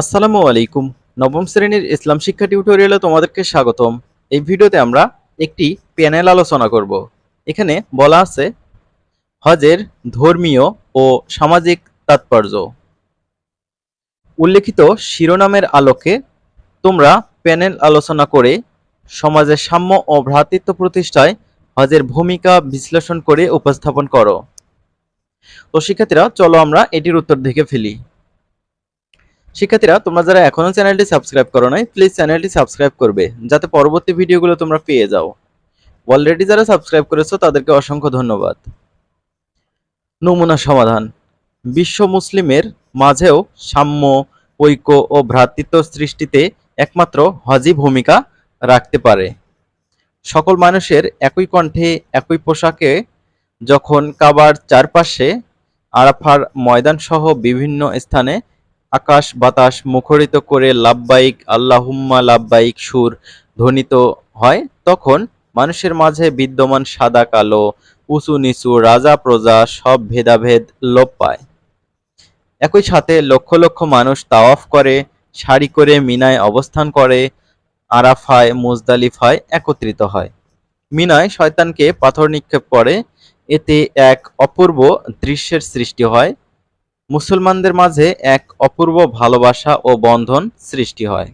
আসসালামু আলাইকুম। নবম শ্রেণির ইসলাম শিক্ষা টিউটোরিয়ালে তোমাদেরকে স্বাগতম। এই ভিডিওতে আমরা একটি প্যানেল আলোচনা করব। এখানে বলা আছে, হজের ধর্মীয় ও সামাজিক তাৎপর্য। উল্লেখিত শিরোনামের আলোকে তোমরা প্যানেল আলোচনা করে সমাজের সাম্য ও ভ্রাতৃত্ব প্রতিষ্ঠায় হজের ভূমিকা বিশ্লেষণ করে উপস্থাপন করো। তো শিক্ষার্থীরা, চলো আমরা এটির উত্তর দেখে ফেলি। শিক্ষার্থীরা, তোমরা যারা এখনও চ্যানেলটি সাবস্ক্রাইব করো নাই প্লিজ চ্যানেলটি সাবস্ক্রাইব করবে, যাতে পরবর্তী ভিডিওগুলো তোমরা পেয়ে যাও। অলরেডি যারা সাবস্ক্রাইব করেছ, তাদেরকে অসংখ্য ধন্যবাদ। নমুনা সমাধান। বিশ্ব মুসলিমের মাঝেও সাম্য, ঐক্য ও ভ্রাতৃত্ব সৃষ্টিতে একমাত্র হজই ভূমিকা রাখতে পারে। সকল মানুষের একই কণ্ঠে, একই পোশাকে যখন কাবার চারপাশে আরাফার ময়দান সহ বিভিন্ন স্থানে আকাশ বাতাস মুখরিত করে লাব্বাইক আল্লাহুম্মা লাব্বাইক সুর ধ্বনিত হয়, তখন মানুষের মাঝে বিদ্যমান সাদা কালো, উঁচু নিচু রাজা প্রজা সব ভেদাভেদ লোপ পায়। একই সাথে লক্ষ লক্ষ মানুষ তাওয়াফ করে, সারি করে মিনায় অবস্থান করে, আরাফায়, মুজদালিফায় একত্রিত হয়। মিনায় শয়তানকে পাথর নিক্ষেপ করে, এতে এক অপূর্ব দৃশ্যের সৃষ্টি হয় মুসলমানদের মাঝে এক অপূর্ব ভালোবাসা ও বন্ধন সৃষ্টি হয়।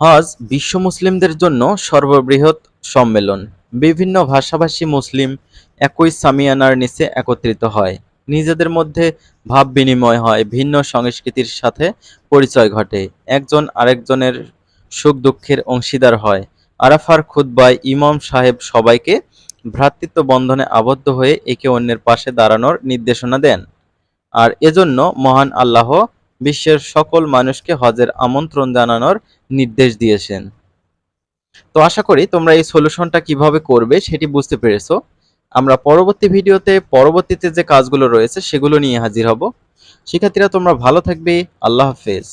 হজ বিশ্ব মুসলিমদের জন্য সর্ববৃহৎ সম্মেলন। বিভিন্ন ভাষাভাষী মুসলিম একই সামিয়ানার নিচে একত্রিত হয়। নিজেদের মধ্যে ভাব বিনিময় হয়, ভিন্ন সংস্কৃতির সাথে পরিচয় ঘটে। একজন আরেকজনের সুখ দুঃখের অংশীদার হয়। আরাফার খুতবায় ইমাম সাহেব সবাইকে ভ্রাতৃত্ব বন্ধনে আবদ্ধ হয়ে একে অন্যের পাশে দাঁড়ানোর নির্দেশনা দেন। আর এজন্য মহান আল্লাহ বিশ্বের সকল মানুষকে হজের আমন্ত্রণ জানানোর নির্দেশ দিয়েছেন। তো আশা করি তোমরা এই সলিউশনটা কীভাবে করবে সেটি বুঝতে পেরেছ। আমরা পরবর্তী ভিডিওতে পরবর্তীতে যে কাজগুলো রয়েছে সেগুলো নিয়ে হাজির হব। শিক্ষার্থীরা, তোমরা ভালো থাকবে। আল্লাহ হাফেজ।